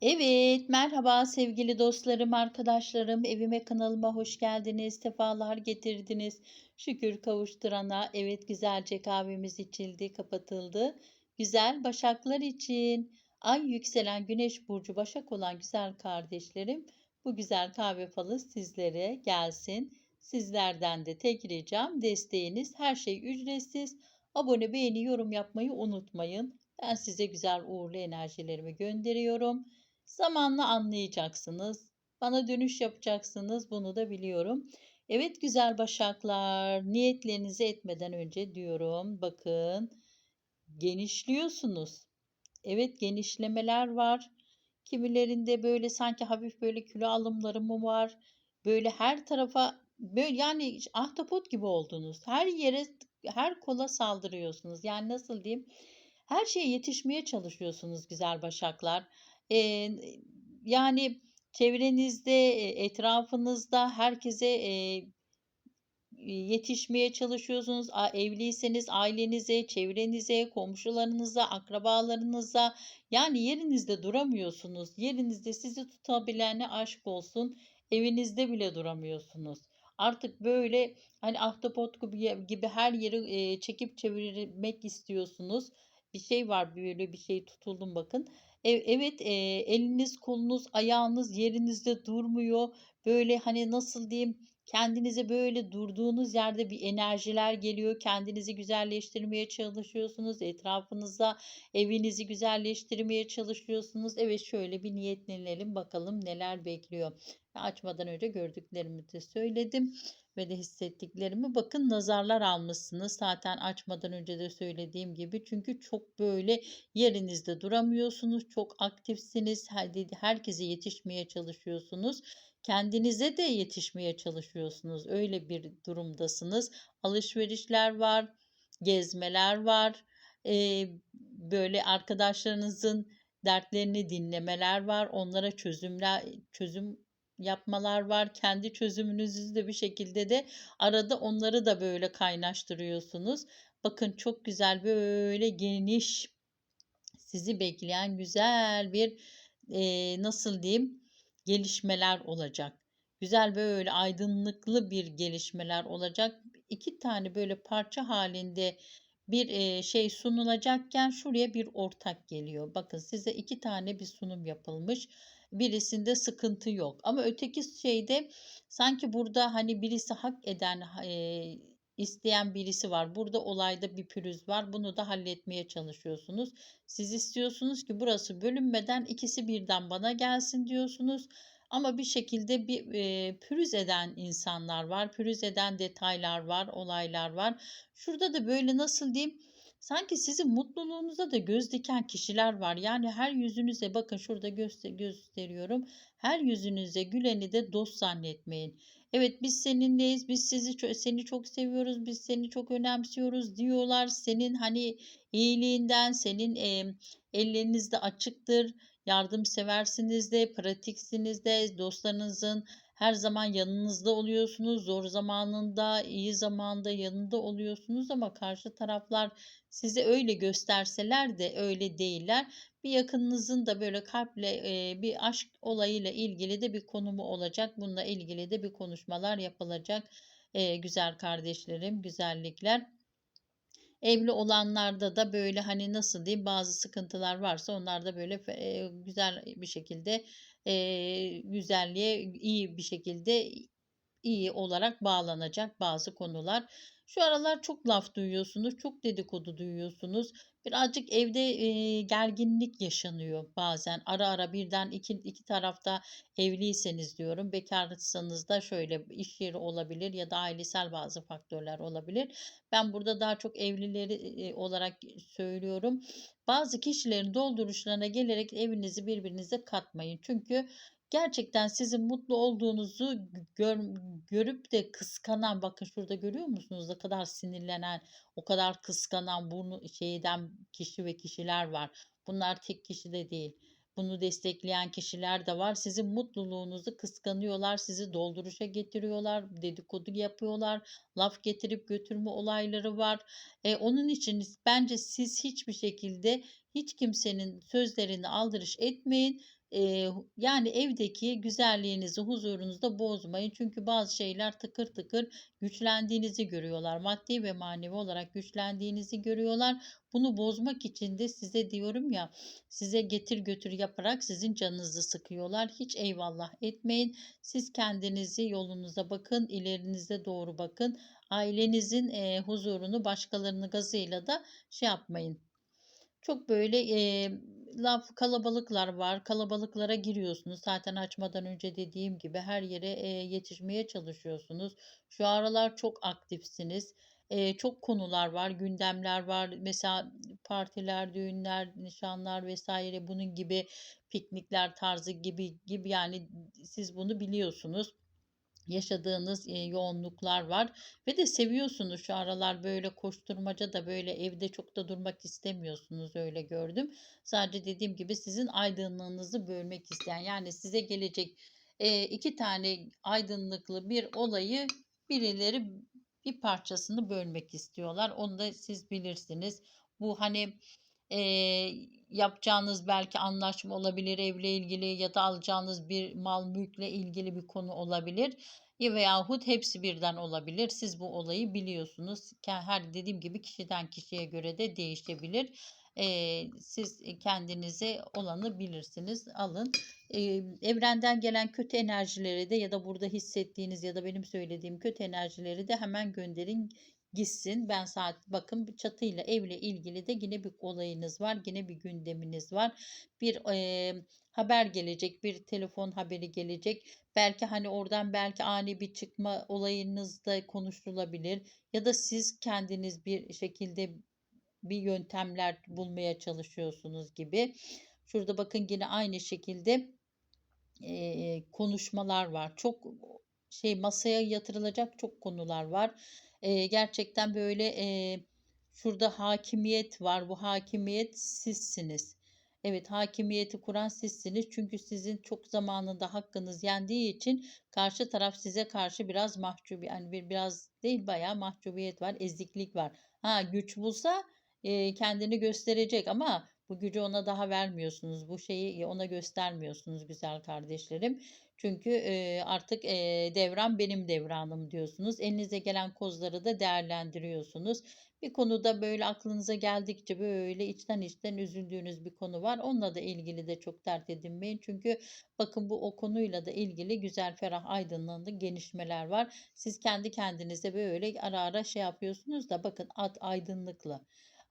Evet, merhaba sevgili dostlarım, arkadaşlarım. Evime, kanalıma hoş geldiniz, sefalar getirdiniz. Şükür kavuşturana, evet güzelce kahvemiz içildi, kapatıldı. Güzel başaklar için, ay yükselen güneş burcu başak olan güzel kardeşlerim, bu güzel kahve falı sizlere gelsin. Sizlerden de tek ricam desteğiniz, her şey ücretsiz. Abone, beğeni, yorum yapmayı unutmayın. Ben size güzel uğurlu enerjilerimi gönderiyorum. Zamanla anlayacaksınız. Bana dönüş yapacaksınız. Bunu da biliyorum. Evet güzel başaklar, niyetlerinizi etmeden önce diyorum. Bakın, genişliyorsunuz. Evet genişlemeler var. Kimilerinde böyle sanki hafif böyle kilo alımları mı var? Böyle her tarafa böyle yani ahtapot gibi oldunuz. Her yere, her kola saldırıyorsunuz. Yani nasıl diyeyim? Her şeye yetişmeye çalışıyorsunuz güzel başaklar. Eee, yani çevrenizde, eee, etrafınızda herkese, eee, yetişmeye çalışıyorsunuz. Evliyseniz ailenize, çevrenize, komşularınıza, akrabalarınıza yani yerinizde duramıyorsunuz. Yerinizde sizi tutabilene aşk olsun, evinizde bile duramıyorsunuz. Artık böyle, hani, ahtapot gibi her yeri, çekip çevirmek istiyorsunuz. Bir şey var, böyle bir şey tutuldum bakın. Ev evet, eee, eliniz, kolunuz, ayağınız yerinizde durmuyor. Böyle, hani, nasıl diyeyim, kendinize böyle durduğunuz yerde bir enerjiler geliyor. Kendinizi güzelleştirmeye çalışıyorsunuz. Etrafınıza, evinizi güzelleştirmeye çalışıyorsunuz. Evet, şöyle bir niyetlenelim bakalım neler bekliyor. Açmadan önce gördüklerimi de söyledim de hissettiklerimi. Bakın nazarlar almışsınız. Zaten açmadan önce de söylediğim gibi. Çünkü çok böyle yerinizde duramıyorsunuz. Çok aktifsiniz. Her, herkese yetişmeye çalışıyorsunuz. Kendinize de yetişmeye çalışıyorsunuz. Öyle bir durumdasınız. Alışverişler var, gezmeler var. Eee, böyle arkadaşlarınızın dertlerini dinlemeler var. Onlara çözümler çözüm yapmalar var. Kendi çözümünüzü de bir şekilde de arada onları da böyle kaynaştırıyorsunuz. Bakın çok güzel böyle geniş sizi bekleyen güzel bir eee, nasıl diyeyim gelişmeler olacak. Güzel böyle aydınlıklı bir gelişmeler olacak. İki tane böyle parça halinde bir şey sunulacakken şuraya bir ortak geliyor. Bakın size iki tane bir sunum yapılmış. Birisinde sıkıntı yok. Ama öteki şeyde sanki burada hani birisi hak eden isteyen birisi var. Burada olayda bir pürüz var. Bunu da halletmeye çalışıyorsunuz. Siz istiyorsunuz ki burası bölünmeden ikisi birden bana gelsin diyorsunuz. Ama bir şekilde bir e, pürüz eden insanlar var. Pürüz eden detaylar var, olaylar var. Şurada da böyle nasıl diyeyim? Sanki sizin mutluluğunuza da göz diken kişiler var. Yani her yüzünüze bakın şurada göster gösteriyorum. Her yüzünüze güleni de dost zannetmeyin. Evet biz seninleyiz, biz sizi seni çok seviyoruz, biz seni çok önemsiyoruz diyorlar. Senin hani iyiliğinden, senin e, elleriniz de açıktır, yardımseversiniz de, pratiksiniz de, dostlarınızın her zaman yanınızda oluyorsunuz. Zor zamanında, iyi zamanda yanında oluyorsunuz ama karşı taraflar size öyle gösterseler de öyle değiller. Bir yakınınızın da böyle kalple e, bir aşk olayıyla ilgili de bir konumu olacak. Bununla ilgili de bir konuşmalar yapılacak. E, güzel kardeşlerim, güzellikler. Evli olanlarda da böyle hani nasıl diyeyim bazı sıkıntılar varsa onlar da böyle güzel bir şekilde e, güzelliğe iyi bir şekilde iyi olarak bağlanacak bazı konular. Şu aralar çok laf duyuyorsunuz, çok dedikodu duyuyorsunuz. Birazcık evde e, gerginlik yaşanıyor bazen. Ara ara birden iki, iki tarafta evliyseniz diyorum. Bekarsanız da şöyle iş yeri olabilir ya da ailesel bazı faktörler olabilir. Ben burada daha çok evlileri e, olarak söylüyorum. Bazı kişilerin dolduruşlarına gelerek evinizi birbirinize katmayın. Çünkü Gerçekten sizin mutlu olduğunuzu gör görüp de kıskanan, bakın şurada görüyor musunuz? Ne kadar sinirlenen, o kadar kıskanan bunu şeyden kişi ve kişiler var. Bunlar tek kişi de değil. Bunu destekleyen kişiler de var. Sizin mutluluğunuzu kıskanıyorlar, sizi dolduruşa getiriyorlar, dedikodu yapıyorlar, laf getirip götürme olayları var. E, onun için bence siz hiçbir şekilde Hiç kimsenin sözlerine aldırış etmeyin. Yani evdeki güzelliğinizi, huzurunuzu da bozmayın. Çünkü bazı şeyler tıkır tıkır güçlendiğinizi görüyorlar. Maddi ve manevi olarak güçlendiğinizi görüyorlar. Bunu bozmak için de size diyorum ya, size getir götür yaparak sizin canınızı sıkıyorlar. Hiç eyvallah etmeyin. Siz kendinizi yolunuza bakın, ilerinize doğru bakın. Ailenizin, huzurunu başkalarının gazıyla da şey yapmayın. Çok böyle, eee, laf kalabalıklar var. Kalabalıklara giriyorsunuz. Zaten açmadan önce dediğim gibi her yere, eee, yetişmeye çalışıyorsunuz. Şu aralar çok aktifsiniz. Eee, çok konular var, gündemler var. Mesela partiler, düğünler, nişanlar vs. bunun gibi piknikler tarzı gibi gibi yani siz bunu biliyorsunuz. Yaşadığınız, yoğunluklar var ve de seviyorsunuz şu aralar böyle koşturmaca da böyle evde çok da durmak istemiyorsunuz öyle gördüm. Sadece dediğim gibi sizin aydınlığınızı bölmek isteyen yani size gelecek, 2 tane aydınlıklı bir olayı birileri bir parçasını bölmek istiyorlar. Onu da siz bilirsiniz. Bu hani, eee, yapacağınız belki anlaşma olabilir evle ilgili ya da alacağınız bir mal mülkle ilgili bir konu olabilir. Ya veyahut hepsi birden olabilir. Siz bu olayı biliyorsunuz. Her dediğim gibi kişiden kişiye göre de değişebilir. Eee, siz, kendinize olanı bilirsiniz, alın. Eee, evrenden gelen kötü enerjileri de ya da burada hissettiğiniz ya da benim söylediğim kötü enerjileri de hemen gönderin gitsin. Ben saat bakın çatıyla, evle ilgili de yine bir olayınız var. Yine bir gündeminiz var. Bir, eee, haber gelecek, bir telefon haberi gelecek. Belki, hani, oradan belki ani bir çıkma olayınız da konuşulabilir ya da siz kendiniz bir şekilde bir yöntemler bulmaya çalışıyorsunuz gibi. Şurada bakın yine aynı şekilde, eee, konuşmalar var. Çok şey masaya yatırılacak çok konular var. Eee, gerçekten böyle, eee, şurada hakimiyet var. Bu hakimiyet sizsiniz. Evet, hakimiyeti kuran sizsiniz. Çünkü sizin çok zamanında hakkınız yendiği için karşı taraf size karşı biraz mahcup yani bir biraz değil bayağı mahcubiyet var, eziklik var. Ha, güç bulsa, eee, kendini gösterecek ama bu gücü ona daha vermiyorsunuz. Bu şeyi ona göstermiyorsunuz güzel kardeşlerim. Çünkü, eee, artık, eee, devran benim devranım diyorsunuz. Elinize gelen kozları da değerlendiriyorsunuz. Bir konuda böyle aklınıza geldikçe böyle içten içten üzüldüğünüz bir konu var. Onunla da ilgili de çok dert edinmeyin. Çünkü bakın bu o konuyla da ilgili güzel, ferah, aydınlandı gelişmeler var. Siz kendi kendinize böyle ara ara şey yapıyorsunuz da bakın at aydınlıklı.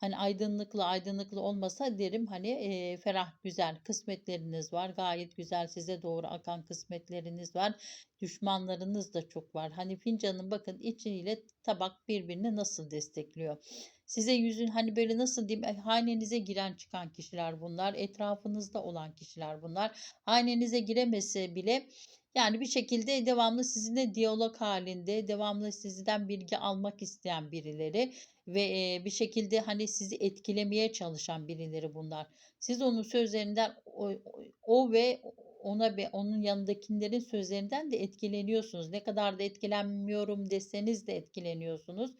Hani, aydınlıklı aydınlıklı olmasa derim, hani, eee, ferah, güzel kısmetleriniz var. Gayet güzel size doğru akan kısmetleriniz var. Düşmanlarınız da çok var. Hani, fincanın bakın içiyle tabak birbirini nasıl destekliyor. Size yüzün, hani, böyle nasıl diyeyim, eee, hanenize giren çıkan kişiler bunlar. Etrafınızda olan kişiler bunlar. Hanenize giremese bile yani bir şekilde devamlı sizinle diyalog hâlinde, devamlı sizden bilgi almak isteyen birileri ve, bir şekilde, hani, sizi etkilemeye çalışan birileri bunlar. Siz onun sözlerinden oy o ve ona ve onun yanındakilerin sözlerinden de etkileniyorsunuz. Ne kadar da etkilenmiyorum deseniz de etkileniyorsunuz.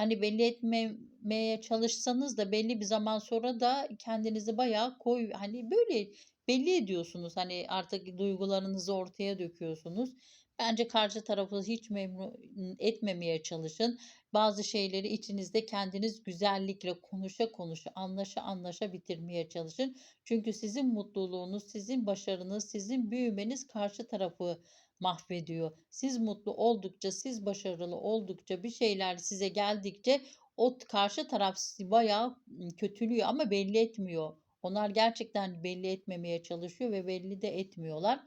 Hani, belli etmemeye çalışsanız da belli bir zaman sonra da kendinizi bayağı koy hani, böyle belli ediyorsunuz. Hani, artık duygularınızı ortaya döküyorsunuz. Bence karşı tarafı hiç memnun etmemeye çalışın. Bazı şeyleri içinizde kendiniz güzellikle konuşa konuşa, anlaşa anlaşa bitirmeye çalışın. Çünkü sizin mutluluğunuz, sizin başarınız, sizin büyümeniz karşı tarafı mahvediyor. Siz mutlu oldukça, siz başarılı oldukça, bir şeyler size geldikçe o karşı taraf sizi bayağı, kötülüyor ama belli etmiyor. Onlar gerçekten belli etmemeye çalışıyor ve belli de etmiyorlar.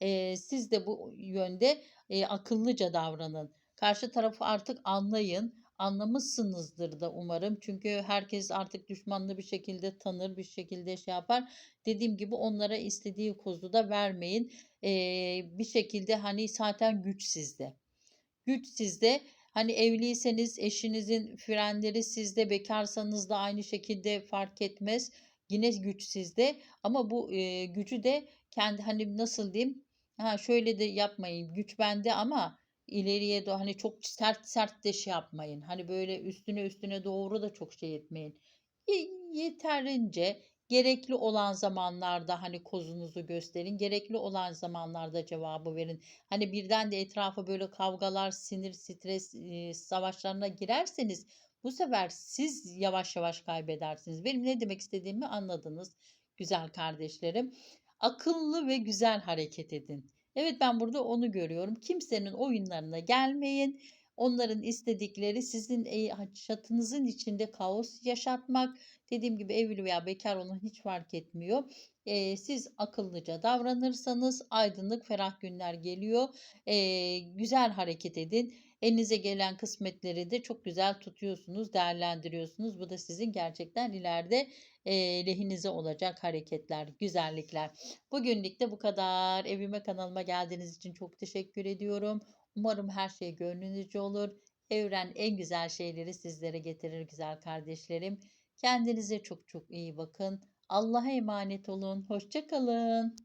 Eee, siz de bu yönde, eee, akıllıca davranın. Karşı tarafı artık anlayın. Anlamışsınızdır da umarım. Çünkü herkes artık düşmanını bir şekilde tanır, bir şekilde şey yapar. Dediğim gibi onlara istediği kozu da vermeyin. Eee, bir şekilde, hani, zaten güç sizde. Güç sizde. Hani, evliyseniz eşinizin frenleri sizde, bekârsanız da aynı şekilde fark etmez. Yine güç sizde ama bu, eee, gücü de kendi, hani, nasıl diyeyim? Ha, şöyle de yapmayın, güç bende ama ileriye doğ hani, çok sert sert de şey yapmayın. Hani, böyle üstüne üstüne doğru da çok şey etmeyin. Ye yeterince Gerekli olan zamanlarda, hani, kozunuzu gösterin. Gerekli olan zamanlarda cevabı verin. Hani, birden de etrafa böyle kavgalar, sinir, stres, eee, savaşlarına girerseniz bu sefer siz yavaş yavaş kaybedersiniz. Benim ne demek istediğimi anladınız güzel kardeşlerim. Akıllı ve güzel hareket edin. Evet, ben burada onu görüyorum. Kimsenin oyunlarına gelmeyin. Onların istedikleri sizin, ha çatınızın içinde kaos yaşatmak. Dediğim gibi evli veya bekâr olun hiç fark etmiyor. Eee, siz akıllıca davranırsanız aydınlık, ferah günler geliyor. Eee, güzel hareket edin. Elinize gelen kısmetleri de çok güzel tutuyorsunuz, değerlendiriyorsunuz. Bu da sizin gerçekten ileride, eee, lehinize olacak hareketler, güzellikler. Bugünlük de bu kadar. Evime, kanalıma geldiğiniz için çok teşekkür ediyorum. Umarım her şey gönlünüzce olur. Evren en güzel şeyleri sizlere getirir güzel kardeşlerim. Kendinize çok çok iyi bakın. Allah'a emanet olun. Hoşça kalın.